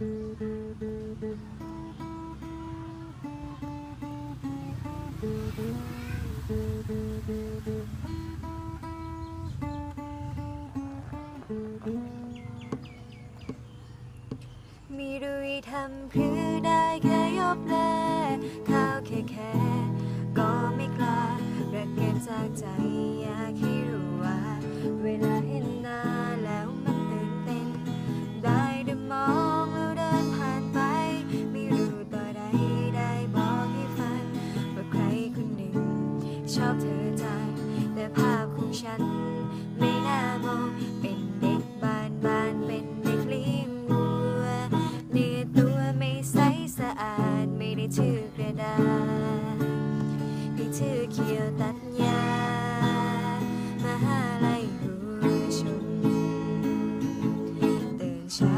ไม่รู้ทำเพื่อได้แค่ยบเล ชอบเธอใจแต่ภาพของฉัน ไม่น่ามองเป็นเด็กบานบานเป็นเด็กเลี้ยงวัวเนื้อตัวไม่ใสสะอาดไม่ได้ชื่อกระดาษไม่ชื่อเขียวตัดยามาหาลัยหัวชนตื่นเช้า